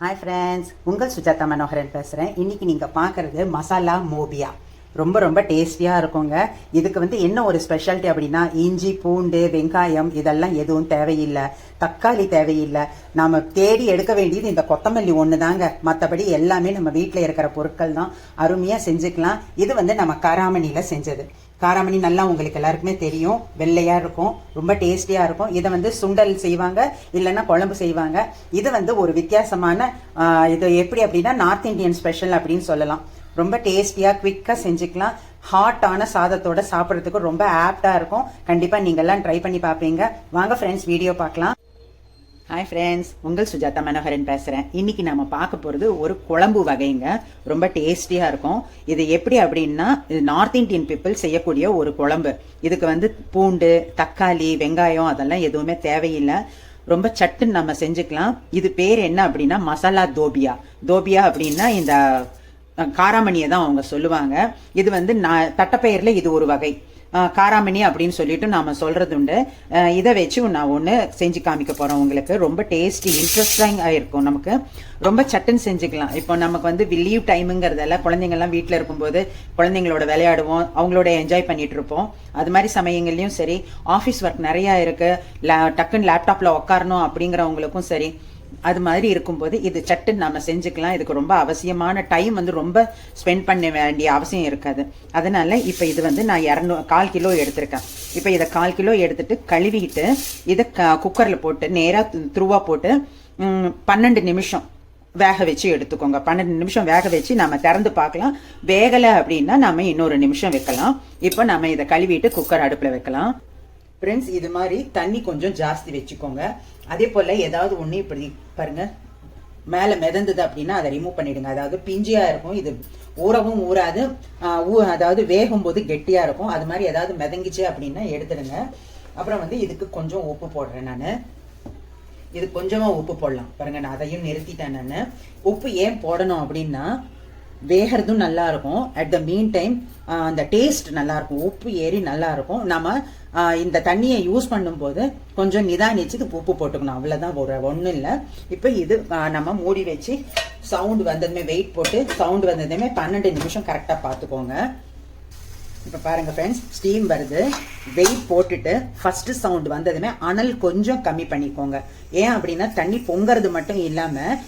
Hi friends உங்கள் சுஜாதா மனோகரன் பேசுகிறேன் இன்றைக்கி நீங்கள் பார்க்குறது மசாலா மோபியா. ரொம்ப ரொம்ப டேஸ்டியாக இருக்குங்க. இதுக்கு வந்து என்ன ஒரு ஸ்பெஷாலிட்டி அப்படின்னா இஞ்சி பூண்டு வெங்காயம் இதெல்லாம் எதுவும் தேவையில்லை. தக்காளி தேவையில்லை. நாம் தேடி எடுக்க வேண்டியது இந்த கொத்தமல்லி ஒன்று தாங்க மற்றபடி எல்லாமே நம்ம வீட்டில் இருக்கிற பொருட்கள் தான். அருமையாக செஞ்சுக்கலாம். இது வந்து நம்ம காராமணியில் செஞ்சது. காராமணி நல்லா உங்களுக்கு எல்லாருக்குமே தெரியும். வெள்ளையாக இருக்கும். ரொம்ப டேஸ்டியாக இருக்கும். இதை வந்து சுண்டல் செய்வாங்க இல்லைன்னா குழம்பு செய்வாங்க. இது வந்து ஒரு வித்தியாசமான இது எப்படி அப்படின்னா நார்த் இந்தியன் ஸ்பெஷல் அப்படின்னு சொல்லலாம். ரொம்ப டேஸ்டியாக குவிக்காக செஞ்சுக்கலாம். ஹாட்டான சாதத்தோட சாப்பிட்றதுக்கு ரொம்ப ஆப்டாக இருக்கும். கண்டிப்பாக நீங்கள்லாம் ட்ரை பண்ணி பார்ப்பீங்க வாங்க ஃப்ரெண்ட்ஸ் வீடியோ பார்க்கலாம். ஹாய் ஃப்ரெண்ட்ஸ் உங்கள் சுஜாதா மனோகரன் பேசுகிறேன் இன்றைக்கி நம்ம பார்க்க போகிறது ஒரு குழம்பு வகைங்க. ரொம்ப டேஸ்டியாக இருக்கும். இது எப்படி அப்படின்னா இது நார்த் இந்தியன் பீப்புள் செய்யக்கூடிய ஒரு குழம்பு. இதுக்கு வந்து பூண்டு தக்காளி வெங்காயம் அதெல்லாம் எதுவுமே தேவையில்லை. ரொம்ப சட்டுன்னு நம்ம செஞ்சுக்கலாம். இது பேர் என்ன அப்படின்னா மசாலா தோபியா. தோபியா அப்படின்னா இந்த காராமணியை தான் அவங்க சொல்லுவாங்க. இது வந்து நான் தட்டப்பெயரில் இது ஒரு வகை. காராமணி அப்படின்னு சொல்லிட்டு நாம சொல்றது உண்டு இதை வச்சு நான் ஒன்று செஞ்சு காமிக்க போறோம் உங்களுக்கு. ரொம்ப டேஸ்டி இன்ட்ரெஸ்டிங்காக இருக்கும் நமக்கு. ரொம்ப சட்டுன்னு செஞ்சுக்கலாம். இப்போ நமக்கு வந்து லீவ் டைமுங்கிறதெல்லாம் குழந்தைங்கள்லாம் வீட்டில் இருக்கும்போது குழந்தைங்களோட விளையாடுவோம். அவங்களோட என்ஜாய் பண்ணிட்டு இருப்போம். அது மாதிரி சமயங்கள்லையும் சரி ஆஃபீஸ் ஒர்க் நிறையா இருக்கு. டக்குன்னு லேப்டாப்ல உட்காரணும் அப்படிங்கிறவங்களுக்கும் சரி அது மாதிரி இருக்கும்போது இது சட்டுன்னு நம்ம செஞ்சுக்கலாம். இதுக்கு ரொம்ப அவசியமான டைம் வந்து ரொம்ப ஸ்பெண்ட் பண்ண வேண்டிய அவசியம் இருக்காது. அதனால இப்போ இது வந்து நான் இரநூ கால் கிலோ எடுத்திருக்கேன். இப்போ இதை கால் கிலோ எடுத்துட்டு கழுவிட்டு இதை க குக்கரில் போட்டு நேராக துருவா போட்டு பன்னெண்டு நிமிஷம் வேக வச்சு எடுத்துக்கோங்க. பன்னெண்டு நிமிஷம் வேக வச்சு நம்ம திறந்து பார்க்கலாம். வேகலை அப்படின்னா நம்ம இன்னொரு நிமிஷம் வைக்கலாம். இப்போ நம்ம இதை கழுவிட்டு குக்கர் அடுப்பில் வைக்கலாம். ஃப்ரெண்ட்ஸ் இது மாதிரி தண்ணி கொஞ்சம் ஜாஸ்தி வச்சுக்கோங்க. அதே போல் ஏதாவது ஒன்று இப்படி பாருங்க மேலே மிதந்தது அப்படின்னா அதை ரிமூவ் பண்ணிடுங்க. அதாவது பிஞ்சியாக இருக்கும் இது ஊறவும் ஊறாது. ஊ- அதாவது வேகும் போது கெட்டியாக இருக்கும். அது மாதிரி ஏதாவது மிதங்கிச்சு அப்படின்னா எடுத்துடுங்க. அப்புறம் வந்து இதுக்கு கொஞ்சம் உப்பு போடுறேன் நான். இது கொஞ்சமாக உப்பு போடலாம். பாருங்க நான் அதையும் நிறுத்திட்டேன் நான். உப்பு ஏன் போடணும் அப்படின்னா வேகிறதும் நல்லா இருக்கும் அட் த மீன் டைம் அந்த டேஸ்ட் நல்லா இருக்கும் உப்பு ஏறி நல்லா இருக்கும் நம்ம இந்த தண்ணியை யூஸ் பண்ணும்போது கொஞ்சம் நிதானிச்சு இது உப்பு போட்டுக்கணும். அவ்வளோதான் ஒரு ஒன்றும் இல்லை. இப்போ இது நம்ம மூடி வச்சு சவுண்ட் வந்ததுமே வெயிட் போட்டு சவுண்ட் வந்ததுமே பன்னெண்டு நிமிஷம் கரெக்டாக பார்த்துக்கோங்க. இப்போ பாருங்க ஃப்ரெண்ட்ஸ் ஸ்டீம் வருது. வெயிட் போட்டுட்டு ஃபர்ஸ்ட் சவுண்ட் வந்ததுமே அனல் கொஞ்சம் கம்மி பண்ணிக்கோங்க. ஏன் அப்படின்னா தண்ணி பொங்கிறது மட்டும் இல்லாமல்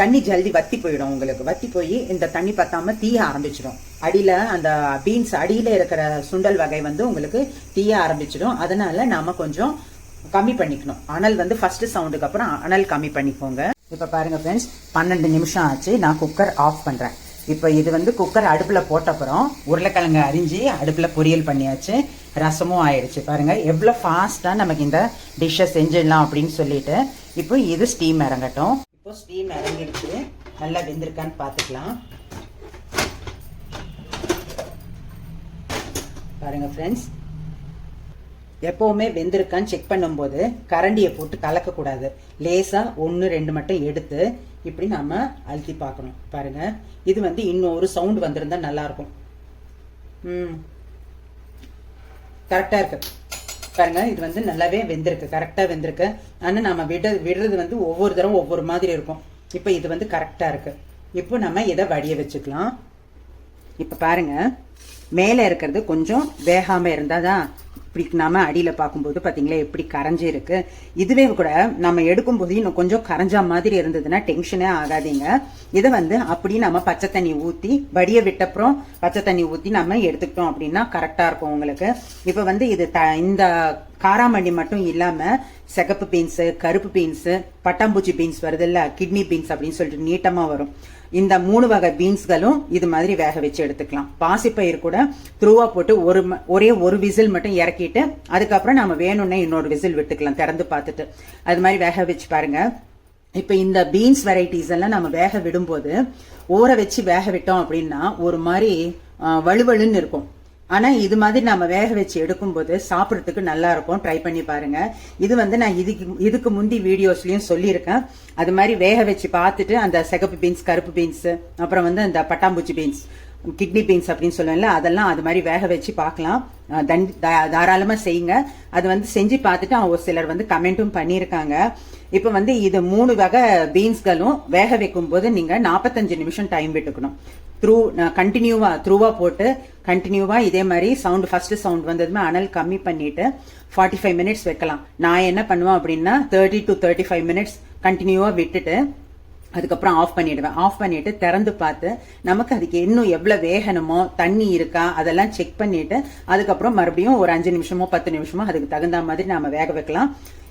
தண்ணி ஜல்தி வத்தி போயிடும் உங்களுக்கு. வத்தி போய் இந்த தண்ணி பத்தாம தீய ஆரம்பிச்சிடும். அடியில அந்த பீன்ஸ் அடியில இருக்கிற சுண்டல் வகை வந்து உங்களுக்கு தீய ஆரம்பிச்சிடும். அதனால நாம கொஞ்சம் கம்மி பண்ணிக்கணும். அனல் வந்து ஃபர்ஸ்ட் சவுண்டுக்கு அப்புறம் அனல் கம்மி பண்ணிக்கோங்க. இப்போ பாருங்க ஃப்ரெண்ட்ஸ் பன்னெண்டு நிமிஷம் ஆச்சு. நான் குக்கர் ஆஃப் பண்றேன். இப்போ இது வந்து குக்கர் அடுப்பில் போட்ட அப்புறம் உருளைக்கிழங்கு அரிஞ்சு அடுப்பில் பொரியல் பண்ணியாச்சு. ரசமும் ஆயிடுச்சு பாருங்கள் எவ்வளோ ஃபாஸ்ட்டாக நமக்கு இந்த டிஷ்ஷை செஞ்சிடலாம் அப்படின்னு சொல்லிட்டு இப்போ இது ஸ்டீம் இறங்கட்டும். இப்போ ஸ்டீம் இறங்கிடுச்சு. நல்லா வெந்திருக்கான்னு பார்த்துக்கலாம். பாருங்கள் ஃப்ரெண்ட்ஸ் எப்போவுமே வெந்திருக்கான்னு செக் பண்ணும்போது கரண்டியை போட்டு கலக்கக்கூடாது. லேசாக ஒன்று ரெண்டு மட்டும் எடுத்து இப்படி நாம் அழுத்தி பார்க்கணும். பாருங்க. இது வந்து இன்னொரு சவுண்ட் வந்திருந்தா நல்லாயிருக்கும். ம். கரெக்டாக இருக்கு. பாருங்க இது வந்து நல்லாவே வெந்திருக்கு. கரெக்டாக வெந்திருக்கு. ஆனால் நம்ம விட விடுறது வந்து ஒவ்வொரு தடவை ஒவ்வொரு மாதிரி இருக்கும். இப்போ இது வந்து கரெக்டாக இருக்கு. இப்போ நம்ம இதை வடிய வச்சுக்கலாம். இப்போ பாருங்க. மேலே இருக்கிறது கொஞ்சம் வேகாமல் இருந்தால் தான் இப்படி நாம அடியில் பார்க்கும்போது பார்த்தீங்களா எப்படி கரைஞ்சி இருக்கு? இதுவே கூட நம்ம எடுக்கும்போது இன்னும் கொஞ்சம் கரைஞ்சா மாதிரி இருந்ததுன்னா டென்ஷனே ஆகாதீங்க. இதை வந்து அப்படி நம்ம பச்சை தண்ணி ஊற்றி வடிய விட்டப்புறம் பச்சை தண்ணி ஊற்றி நம்ம எடுத்துக்கிட்டோம் அப்படின்னா கரெக்டாக இருக்கும் உங்களுக்கு. இப்போ வந்து இது த இந்த காராமண்டி மட்டும் இல்லாமல் சிகப்பு பீன்ஸு கருப்பு பீன்ஸு பட்டாம்பூச்சி பீன்ஸ் வருதுல்ல கிட்னி பீன்ஸ் அப்படின்னு சொல்லிட்டு நீட்டமாக வரும். இந்த மூணு வகை பீன்ஸ்களும் இது மாதிரி வேக வச்சு எடுத்துக்கலாம். பாசிப்பயிர் கூட த்ரூவா போட்டு ஒரு ம- ஒரே ஒரு விசில் மட்டும் இறக்கிட்டு அதுக்கப்புறம் நம்ம வேணும்னே இன்னொரு விசில் விட்டுக்கலாம் திறந்து பார்த்துட்டு. அது மாதிரி வேக வச்சு பாருங்க. இப்போ இந்த பீன்ஸ் வெரைட்டிஸ் எல்லாம் நம்ம வேக விடும்போது ஊற வச்சு வேக விட்டோம் அப்படின்னா ஒரு மாதிரி வலுவலுன்னு இருக்கும். ஆனால் இது மாதிரி நம்ம வேக வச்சு எடுக்கும்போது சாப்பிட்றதுக்கு நல்லா இருக்கும். ட்ரை பண்ணி பாருங்க. இது வந்து நான் இதுக்கு இதுக்கு முந்தி வீடியோஸ்லையும் சொல்லியிருக்கேன். அது மாதிரி வேக வச்சு பார்த்துட்டு அந்த சிகப்பு பீன்ஸ் கருப்பு பீன்ஸ் அப்புறம் வந்து அந்த பட்டாம்பூச்சி பீன்ஸ் கிட்னி பீன்ஸ் அப்படின்னு சொல்லுவேன்ல அதெல்லாம் அது மாதிரி வேக வச்சு பார்க்கலாம். தண்டி- தாராளமாக செய்யுங்க. அது வந்து செஞ்சு பார்த்துட்டு அவங்க ஒரு சிலர் வந்து கமெண்ட்டும் பண்ணியிருக்காங்க. இப்போ வந்து இது மூணு வகை பீன்ஸ்களும் வேக வைக்கும் போது நீங்கள் நாற்பத்தஞ்சு நிமிஷம் டைம் விட்டுக்கணும். த்ரூ கண்டினியூவா த்ரூவா போட்டு கண்டினியூவா இதே மாதிரி சவுண்ட் ஃபர்ஸ்ட் சவுண்ட் வந்ததுமே அனல் கம்மி பண்ணிட்டு ஃபார்ட்டி ஃபைவ் மினிட்ஸ் வைக்கலாம். நான் என்ன பண்ணுவேன் அப்படின்னா thirty to thirty five minutes கண்டினியூவா விட்டுட்டு அதுக்கப்புறம் ஆஃப் பண்ணிடுவேன். ஆஃப் பண்ணிட்டு திறந்து பார்த்து நமக்கு அதுக்கு இன்னும் எவ்வளவு வேகணுமோ தண்ணி இருக்கா அதெல்லாம் செக் பண்ணிட்டு அதுக்கப்புறம் மறுபடியும் ஒரு அஞ்சு நிமிஷமோ பத்து நிமிஷமோ அதுக்கு தகுந்த மாதிரி நாம வேக வைக்கலாம்.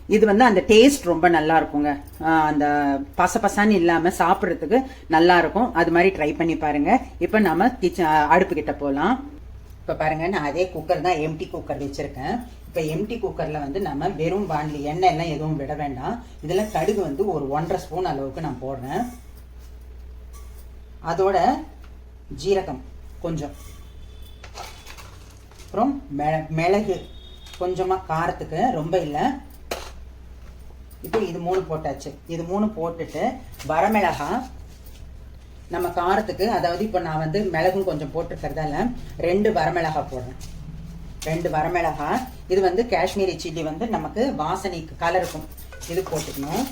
இது வந்து அந்த டேஸ்ட் ரொம்ப நல்லா இருக்குங்க அந்த அந்த பசபசான்னு இல்லாமல் சாப்பிட்றதுக்கு நல்லா இருக்கும் அது மாதிரி ட்ரை பண்ணி பாருங்க. இப்போ நம்ம கிச்சன் அடுப்பு கிட்ட போகலாம் இப்போ பாருங்க நான் அதே குக்கர் தான் எம்டி குக்கர் வச்சிருக்கேன். இப்போ எம்டி குக்கரில் வந்து நம்ம வெறும் வாண்டி எண்ணெய் எல்லாம் எதுவும் விட வேண்டாம். இதில் கடுகு வந்து ஒரு ஒன்றரை ஸ்பூன் அளவுக்கு நான் போடுறேன். அதோட ஜீரகம் கொஞ்சம். அப்புறம் மிள- மிளகு கொஞ்சமாக காரத்துக்கு ரொம்ப இல்லை. இப்போ இது மூணு போட்டாச்சு. இது மூணு போட்டுட்டு வரமிளகா நம்ம காரத்துக்கு அதாவது இப்போ நான் வந்து மிளகும் கொஞ்சம் போட்டிருக்கிறதால ரெண்டு வரமிளகா போடுறேன். ரெண்டு வரமிளகா இது வந்து காஷ்மீரி சில்லி வந்து நமக்கு வாசனைக்கு கலருக்கும் இது போட்டுக்கணும்.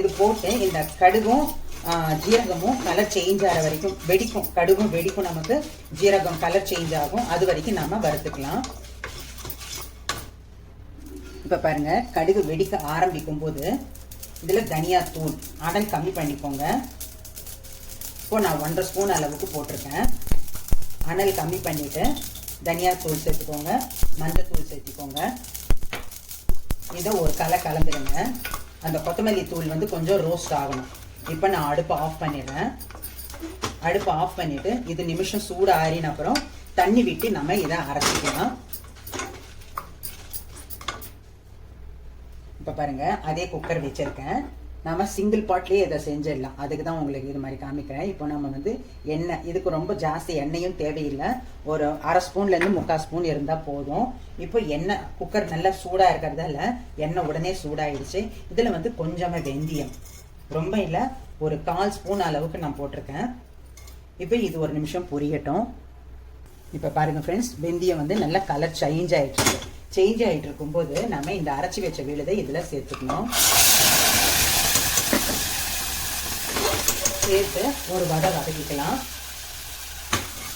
இது போட்டு இந்த கடுகும் ஜீரகமும் கலர் சேஞ்ச் ஆகிற வரைக்கும் வெடிக்கும். கடுகும் வெடிக்கும் நமக்கு ஜீரகம் கலர் சேஞ்ச் ஆகும். அது வரைக்கும் நாம் வறுத்துக்கலாம். இப்போ பாருங்க கடுகு வெடிக்க ஆரம்பிக்கும் போது இதில் தனியாத்தூள் அடல் அனல் கம்மி பண்ணிக்கோங்க. இப்போ நான் ஒன்றரை ஸ்பூன் அளவுக்கு போட்டிருக்கேன். அனல் கம்மி பண்ணிவிட்டு தனியாத்தூள் சேர்த்துக்கோங்க மஞ்சத்தூள் சேர்த்துக்கோங்க. இதை ஒரு கலை கலந்துடுங்க அந்த கொத்தமல்லி தூள் வந்து கொஞ்சம் ரோஸ்ட் ஆகணும். இப்போ நான் அடுப்பை ஆஃப் பண்ணிடுறேன். அடுப்பை ஆஃப் பண்ணிவிட்டு இது நிமிஷம் சூடு ஆறின அப்புறம் தண்ணி விட்டு நம்ம இதை அரைச்சிக்கலாம். இப்போ பாருங்கள் அதே குக்கர் வச்சிருக்கேன். நம்ம சிங்கிள் பாட்லேயே இதை செஞ்சிடலாம். அதுக்கு தான் உங்களுக்கு இது மாதிரி காமிக்கிறேன். இப்போ நம்ம வந்து எண்ணெய் இதுக்கு ரொம்ப ஜாஸ்தி எண்ணெயும் தேவையில்லை. ஒரு அரை ஸ்பூன்லேருந்து முக்கால் ஸ்பூன் இருந்தால் போதும். இப்போ எண்ணெய் குக்கர் நல்லா சூடாக இருக்கிறதால எண்ணெய் உடனே சூடாயிடுச்சு. இதில் வந்து கொஞ்சமாக வெந்தயம். ரொம்ப இல்லை ஒரு கால் ஸ்பூன் அளவுக்கு நான் போட்டிருக்கேன். இப்போ இது ஒரு நிமிஷம் பொரியட்டும். இப்போ பாருங்கள் ஃப்ரெண்ட்ஸ் வெந்தயம் வந்து நல்லா கலர் சேஞ்ச் ஆகிடுச்சு சேஞ்ச் ஆயிட்டு இருக்கும்போது நம்ம இந்த அரைச்சி வச்ச விழுதை இதுல சேர்த்துக்கணும். சேர்த்து ஒரு வடை வதக்கிக்கலாம்.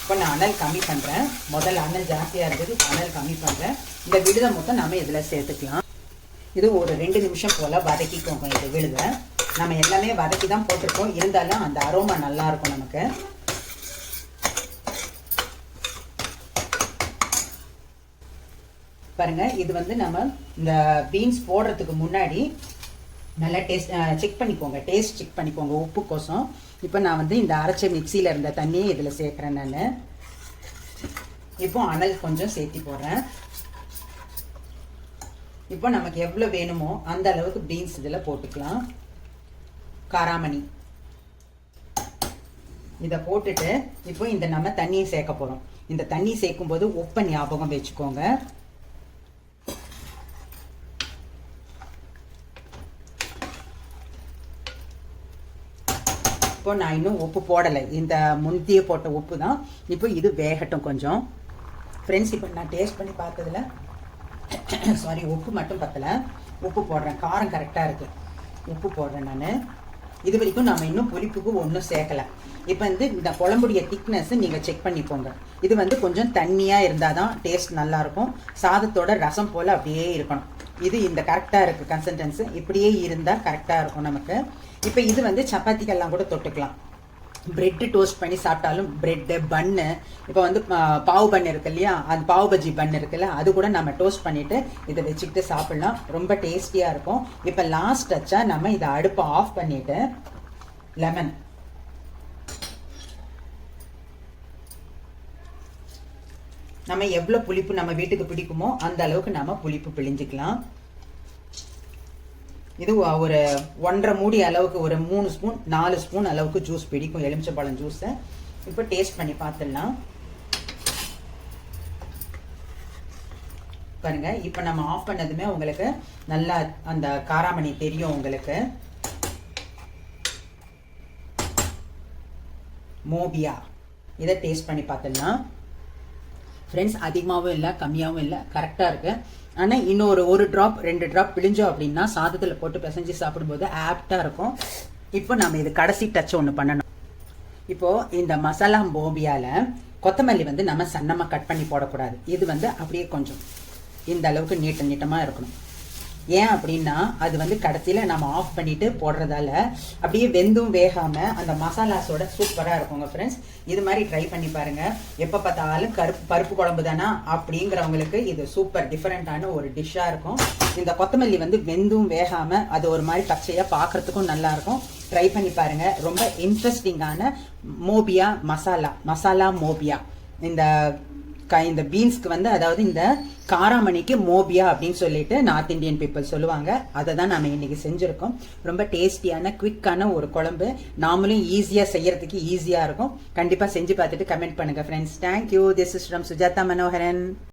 இப்போ நான் அனல் கம்மி பண்றேன். முதல்ல அனல் ஜாஸ்தியா இருந்தது அனல் கம்மி பண்றேன். இந்த விழுதை மொத்தம் நம்ம இதுல சேர்த்துக்கலாம். இது ஒரு ரெண்டு நிமிஷம் போல வதக்கிக்கோங்க இது விழுதை நம்ம எல்லாமே வதக்கி தான் போட்டிருக்கோம். இருந்தாலும் அந்த அரோமா நல்லா இருக்கும் நமக்கு. பாருங்க இது வந்து நம்ம இந்த பீன்ஸ் போடுறதுக்கு முன்னாடி நல்லா டேஸ்ட் செக் பண்ணிக்கோங்க. டேஸ்ட் செக் பண்ணிக்கோங்க உப்பு கோசம் இப்போ நான் வந்து இந்த அரைச்ச மிக்சியில் இருந்த தண்ணியை இதில் சேர்க்குறேன் நான். இப்போ அனல் கொஞ்சம் சேர்த்தி போடுறேன். இப்போ நமக்கு எவ்வளோ வேணுமோ அந்த அளவுக்கு பீன்ஸ் இதில் போட்டுக்கலாம். காராமணி. இதை போட்டுட்டு இப்போ இந்த நம்ம தண்ணியை சேர்க்க போகிறோம் இந்த தண்ணி சேர்க்கும்போது உப்பை ஞாபகம் வச்சுக்கோங்க. இப்போ நான் இன்னும் உப்பு போடலை. இந்த முந்திய போட்ட உப்பு தான். இப்போ இது வேகட்டும் கொஞ்சம். ஃப்ரெண்ட்ஸ் இப்போ நான் டேஸ்ட் பண்ணி பார்த்ததில் சாரி உப்பு மட்டும் பத்தலை. உப்பு போடுறேன். காரம் கரெக்டாக இருக்கு. உப்பு போடுறேன் நான். இது வரைக்கும் நம்ம இன்னும் புளிப்புக்கு ஒன்றும் சேர்க்கல. இப்போ வந்து இந்த குழம்புடைய திக்னஸ் நீங்கள் செக் பண்ணிக்கோங்க. இது வந்து கொஞ்சம் தண்ணியாக இருந்தால் தான் டேஸ்ட் நல்லாயிருக்கும் சாதத்தோட ரசம் போல் அப்படியே இருக்கணும். இது இந்த கரெக்டாக இருக்குது கன்சன்டென்ஸு இப்படியே இருந்தால் கரெக்டாக இருக்கும் நமக்கு. இப்போ இது வந்து சப்பாத்திக்கெல்லாம் கூட தொட்டுக்கலாம். பிரெட்டு டோஸ்ட் பண்ணி சாப்பிட்டாலும் பிரெட்டு பன்னு இப்போ வந்து பா- பாவு பன் இருக்கு இல்லையா? அந்த பாவு பஜ்ஜி பன் இருக்குல்ல அது கூட நம்ம டோஸ்ட் பண்ணிட்டு இதை வச்சுக்கிட்டு சாப்பிடலாம். ரொம்ப டேஸ்டியாக இருக்கும். இப்போ லாஸ்ட் டச்சா நம்ம இதை அடுப்பை ஆஃப் பண்ணிட்டு லெமன் நம்ம எவ்வளோ புளிப்பு நம்ம வீட்டுக்கு பிடிக்குமோ அந்த அளவுக்கு நம்ம புளிப்பு பிழிஞ்சுக்கலாம். இது ஒரு ஒன்றரை மூடி அளவுக்கு ஒரு மூணு ஸ்பூன் நாலு ஸ்பூன் அளவுக்கு ஜூஸ் பிடிக்கும். எலுமிச்சப்பழம் ஜூஸை இப்போ டேஸ்ட் பண்ணி பார்த்துடலாம் பாருங்க இப்போ நம்ம ஆஃப் பண்ணதுமே உங்களுக்கு நல்லா அந்த காராமணி தெரியும் உங்களுக்கு. மோபியா. இதை டேஸ்ட் பண்ணி பார்த்துடலாம் ஃப்ரெண்ட்ஸ் அதிகமாகவும் இல்லை கம்மியாகவும் இல்லை கரெக்டாக இருக்கு. ஆனால் இன்னொரு ஒரு ட்ராப் ரெண்டு ட்ராப் பிழிஞ்சோம் அப்படின்னா சாதத்தில் போட்டு பிசைஞ்சு சாப்பிடும்போது ஆப்டாக இருக்கும். இப்போ நம்ம இது கடைசி டச் ஒன்று பண்ணணும். இப்போது இந்த மசாலா போபியால கொத்தமல்லி வந்து நம்ம சன்னமாக கட் பண்ணி போடக்கூடாது. இது வந்து அப்படியே கொஞ்சம் இந்த அளவுக்கு நீட்ட நீட்டமாக இருக்கணும். ஏன் அப்படின்னா அது வந்து கடைசியில நம்ம ஆஃப் பண்ணிட்டு போடுறதால அப்படியே வெந்தும் வேகாம அந்த மசாலாஸோட சூப்பரா இருக்குங்க ஃப்ரெண்ட்ஸ் இது மாதிரி ட்ரை பண்ணி பாருங்க. எப்ப பார்த்தாலும் கருப்பு பருப்பு குழம்பு தானா? அப்படிங்கிறவங்களுக்கு இது சூப்பர் டிஃபரெண்டான ஒரு டிஷ்ஷா இருக்கும். இந்த கொத்தமல்லி வந்து வெந்தும் வேகாம அது ஒரு மாதிரி பச்சையா பார்க்கறதுக்கும் நல்லா இருக்கும். ட்ரை பண்ணி பாருங்க. ரொம்ப இன்ட்ரெஸ்டிங்கான மோபியா மசாலா மசாலா மோபியா. இந்த இந்த பீன்ஸ்க்கு வந்து அதாவது இந்த காராமணிக்கு மோபியா அப்படின்னு சொல்லிட்டு நார்த் இந்தியன் பீப்புள் சொல்லுவாங்க. அதை தான் நாம இன்னைக்கு செஞ்சுருக்கோம். ரொம்ப டேஸ்டியான குவிக்கான ஒரு குழம்பு. நாமளும் ஈஸியாக செய்யறதுக்கு ஈஸியாக இருக்கும். கண்டிப்பாக செஞ்சு பார்த்துட்டு கமெண்ட் பண்ணுங்க friends thank you this is from Sujatha Manoharan